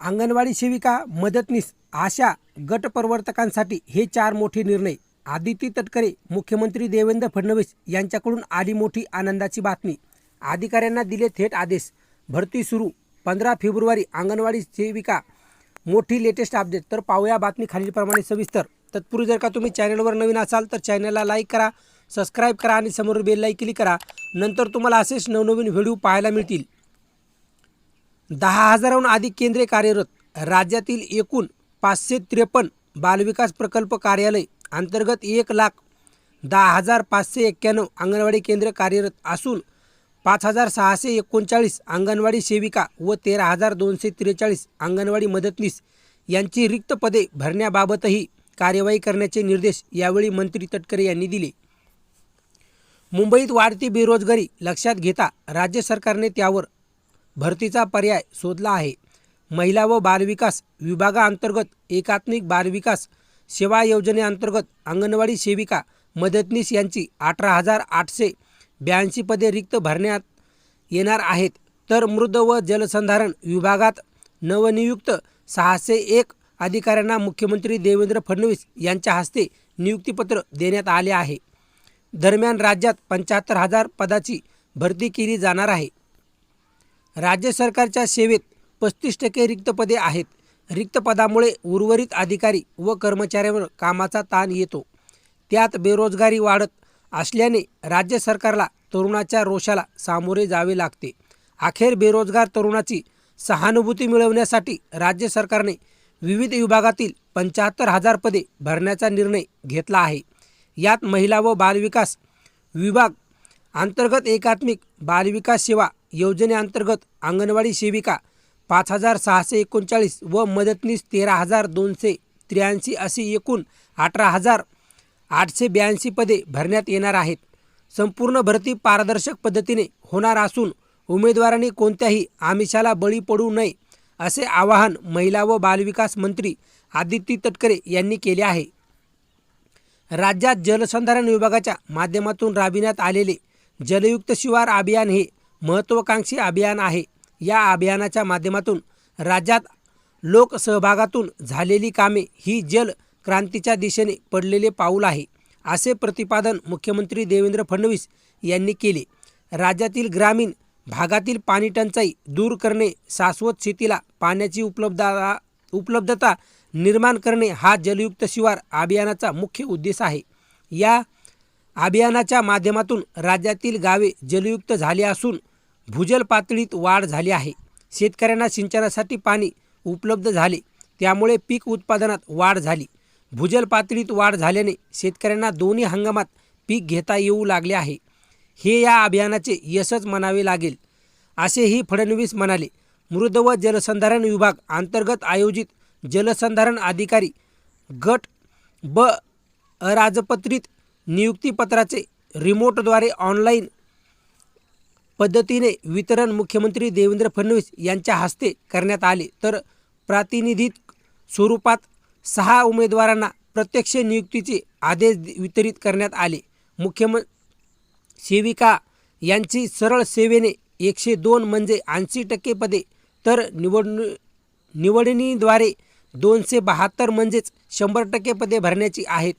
अंगणवाडी सेविका मदतनीस आशा गटप्रवर्तकांसाठी हे चार मोठे निर्णय. आदिती तटकरे मुख्यमंत्री देवेंद्र फडणवीस यांच्याकडून आली मोठी आनंदाची बातमी. अधिकाऱ्यांना दिले थेट आदेश. भरती सुरू. पंधरा फेब्रुवारी अंगणवाडी सेविका मोठी लेटेस्ट अपडेट. तर पाहूया बातमी खालीलप्रमाणे सविस्तर. तत्पूर्वी जर का तुम्ही चॅनलवर नवीन असाल तर चॅनलला लाईक करा सबस्क्राईब करा आणि समोर बेललाही क्लिक करा. नंतर तुम्हाला असेच नवनवीन व्हिडिओ पाहायला मिळतील. दहा हजाराहून अधिक केंद्रे कार्यरत राज्यातील एकूण पाचशे त्रेपन्न बालविकास प्रकल्प कार्यालय अंतर्गत एक लाख दहा हजार पाचशे एक्क्याण्णव अंगणवाडी केंद्र कार्यरत असून पाच हजार सहाशे एकोणचाळीस अंगणवाडी सेविका व तेरा हजार दोनशे त्रेचाळीस अंगणवाडी मदतनीस यांची रिक्त पदे भरण्याबाबतही कार्यवाही करण्याचे निर्देश यावेळी मंत्री तटकरे यांनी दिले. मुंबईत वाढती बेरोजगारी लक्षात घेता राज्य सरकारने त्यावर भरतीचा पर्याय शोधला आहे. महिला व बालविकास विभागाअंतर्गत एकात्मिक बालविकास सेवा योजनेअंतर्गत अंगणवाडी सेविका मदतनीस यांची अठरा हजार आठशे ब्याऐंशी पदे रिक्त भरण्यात येणार आहेत. तर मृद व जलसंधारण विभागात नवनियुक्त सहाशे एक अधिकाऱ्यांना मुख्यमंत्री देवेंद्र फडणवीस यांच्या हस्ते नियुक्तीपत्र देण्यात आले आहे. दरम्यान राज्यात पंच्याहत्तर हजार पदाची भरती केली जाणार आहे. राज्य सरकारच्या सेवेत पस्तीस टक्के रिक्त पदे आहेत. रिक्त पदामुळे उर्वरित अधिकारी व कर्मचाऱ्यांवर कामाचा ताण येतो. त्यात बेरोजगारी वाढत असल्याने राज्य सरकारला तरुणाच्या रोषाला सामोरे जावे लागते. अखेर बेरोजगार तरुणाची सहानुभूती मिळवण्यासाठी राज्य सरकारने विविध विभागातील पंच्याहत्तर हजार पदे भरण्याचा निर्णय घेतला आहे. यात महिला व बालविकास विभाग अंतर्गत एकात्मिक बालविकास सेवा योजनेअंतर्गत अंगणवाडी सेविका पाच हजार सहाशे एकोणचाळीस व मदतनीस तेरा हजार दोनशे त्र्याऐंशी अशी एकूण अठरा हजार आठशे ब्याऐंशी पदे भरण्यात येणार आहेत. संपूर्ण भरती पारदर्शक पद्धतीने होणार असून उमेदवारांनी कोणत्याही आमिषाला बळी पडू नये असे आवाहन महिला व बालविकास मंत्री आदिती तटकरे यांनी केले आहे. राज्यात जलसंधारण विभागाच्या माध्यमातून राबविण्यात आलेले जलयुक्त शिवार अभियान हे महत्त्वाकांक्षी अभियान आहे. या अभियानाच्या माध्यमातून राज्यात लोकसहभागातून झालेली कामे ही जल क्रांतीच्या दिशेने पडलेले पाऊल आहे असे प्रतिपादन मुख्यमंत्री देवेंद्र फडणवीस यांनी केले. राज्यातील ग्रामीण भागातील पाणी टंचाई दूर करणे शाश्वत शेतीला पाण्याची उपलब्धता उपलब्धता निर्माण करणे हा जलयुक्त शिवार अभियानाचा मुख्य उद्देश आहे. या अभियानाच्या माध्यमातून राज्यातील गावे जलयुक्त झाली असून भूजल पातळीत वाढ झाली आहे. शेतकऱ्यांना सिंचनासाठी पाणी उपलब्ध झाले. त्यामुळे पीक उत्पादनात वाढ झाली. भूजल पातळीत वाढ झाल्याने शेतकऱ्यांना दोन्ही हंगामात पीक घेता येऊ लागले आहे. हे या अभियानाचे यशच म्हणावे लागेल. असेही फडणवीस म्हणाले. मृद व जलसंधारण विभाग अंतर्गत आयोजित जलसंधारण अधिकारी गट ब अराजपत्रित नियुक्तीपत्राचे रिमोटद्वारे ऑनलाईन पद्धतीने वितरण मुख्यमंत्री देवेंद्र फडणवीस यांच्या हस्ते करण्यात आले. तर प्रातिनिधिक स्वरूपात सहा उमेदवारांना प्रत्यक्ष नियुक्तीचे आदेश वितरित करण्यात आले. मुख्यम सेविका यांची सरळ सेवेने एकशे दोन म्हणजे ऐंशी टक्के पदे तर निवडणू निवडणीद्वारे दोनशे बहात्तर म्हणजेच शंभर टक्के पदे भरण्याची आहेत.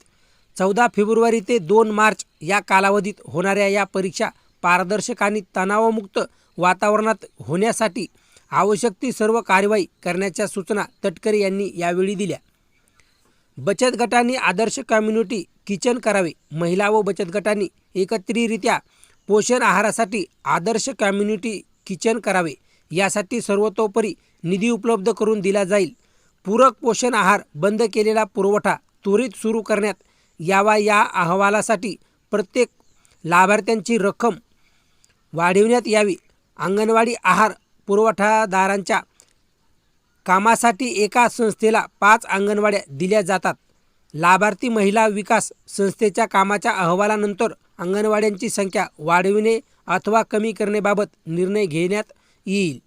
चौदा फेब्रुवारी ते दोन मार्च या कालावधीत होणाऱ्या या परीक्षा पारदर्शक आणि तणावमुक्त वातावरणात होण्यासाठी आवश्यक ती सर्व कार्यवाही करण्याच्या सूचना तटकरे यांनी यावेळी दिल्या. बचत गटांनी आदर्श कम्युनिटी किचन करावे. महिला व बचत गटांनी एकत्रितरित्या पोषण आहारासाठी आदर्श कम्युनिटी किचन करावे. यासाठी सर्वतोपरी निधी उपलब्ध करून दिला जाईल. पूरक पोषण आहार बंद केलेला पुरवठा त्वरित सुरू करण्यात यावा या अहवालासाठी प्रत्येक लाभार्थ्यांची रक्कम वाढविण्यात यावी. अंगणवाडी आहार पुरवठादारांच्या कामासाठी एका संस्थेला पाच अंगणवाड्या दिल्या जातात. लाभार्थी महिला विकास संस्थेच्या कामाच्या अहवालानंतर अंगणवाड्यांची संख्या वाढविणे अथवा कमी करण्याबाबत निर्णय घेण्यात येईल.